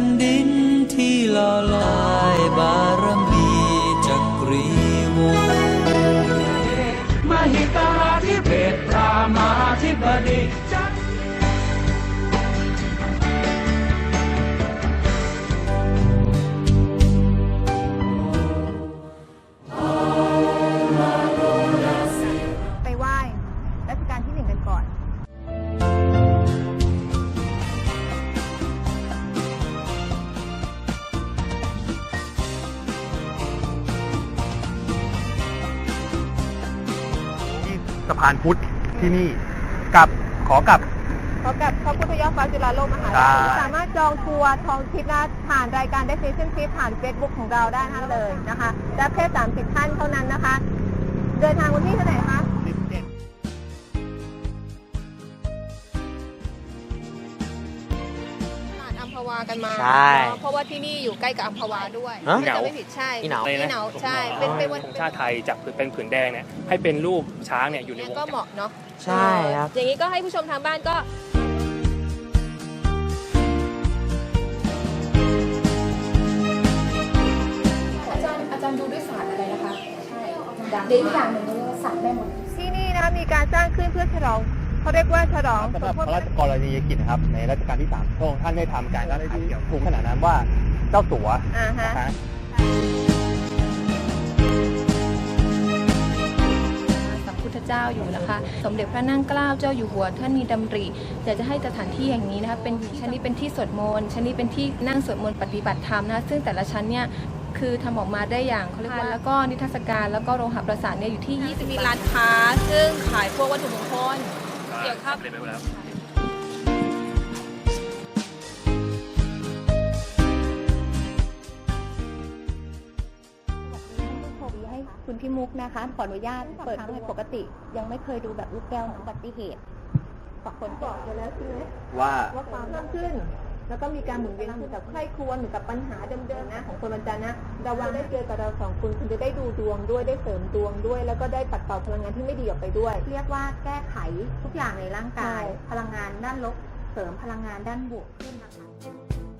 นดินที่ละลายบารมีจักรีวงมหิตาธิเบศรามาธิบดีไปไหว้รัชการที่หนึ่งกันก่อน สะพานพุทธที่นี่กับขอกับ พบกับพระพุทธยอดฟ้าจุฬาโลกมหาวิทยาลัยสามารถจองทัวร์ทองทิพย์นะผ่านรายการ Destination Trip ผ่าน Facebook ของเราได้ทั้งเลยนะคะรับแค่ 30 ท่านเท่านั้นนะคะ เดินทางวันที่เท่าไหร่คะ17 ภาวากันมาใช่เพราะว่าที่นี่อยู่ใกล้กับอัมพวาด้วยฮะ ถ้าไม่ผิดใช่อีเหนาอเหนาใช่เป็นเป็นวันชาติไทยจับเป็นผืนแดงเนี่ยให้เป็นรูปช้างเนี่ยอยู่ในวงก็เหมาะเนาะใช่ครับ อย่างนี้ก็ให้ผู้ชมทางบ้านก็อาจารย์อาจารย์ดูด้วยศาสตร์อะไรนะคะ ใช่เดี๋อกอย่างหนึ่งเรียกศาสตร์แม่มด ที่นี่นะมีการสร้างขึ้นเพื่อฉลอง เขาเรียกว่าฉลองสำหรับพระราชกรณียกิจนะครับ ในรัชกาลที่สามพระองค์ท่านได้ทำการตั้งชื่อถูกขนาดนั้นว่าเจ้าสัวอ่าฮะ นะฮะ สัมพุทธเจ้าอยู่นะคะ สมเด็จพระนั่งเกล้าเจ้าอยู่หัว ท่านมีดำริอยากจะให้สถานที่อย่างนี้นะคะเป็นชั้นนี้เป็นที่สวดมนต์ชั้นนี้เป็นที่นั่งสวดมนต์ปฏิบัติธรรมนะคะซึ่งแต่ละชั้นเนี่ยคือทำออกมาได้อย่างเขาเรียกว่าแล้วก็นิทรรศการแล้วก็โรงหประสานเนี่ยอยู่ที่ จะมีร้านค้าซึ่งขายพวกวัตถุมงคล เกี่ยวกับ สำเร็จไปแล้วสวัสดีให้คุณพี่มุกนะคะ ขออนุญาตเปิดให้ปกติ ยังไม่เคยดูแบบลูกแก้วอุบัติเหตุฝากคนบอกไปแล้วใช่ไหมว่า ว่าความเพิ่มขึ้น แล้วก็มีการหมุนเวียนเหมือนกับใคร่ครวญเหมือนกับปัญหาเดิมๆนะของคนวันจันทร์นะระวังได้เจอกับเราสองคนคุณจะได้ดูดวงด้วยได้เสริมดวงด้วย แล้วก็ได้ปัดเป่าพลังงานที่ไม่ดีออกไปด้วย เรียกว่าแก้ไขทุกอย่างในร่างกายใช่พลังงานด้านลบเสริมพลังงานด้านบวกขึ้นนะคะ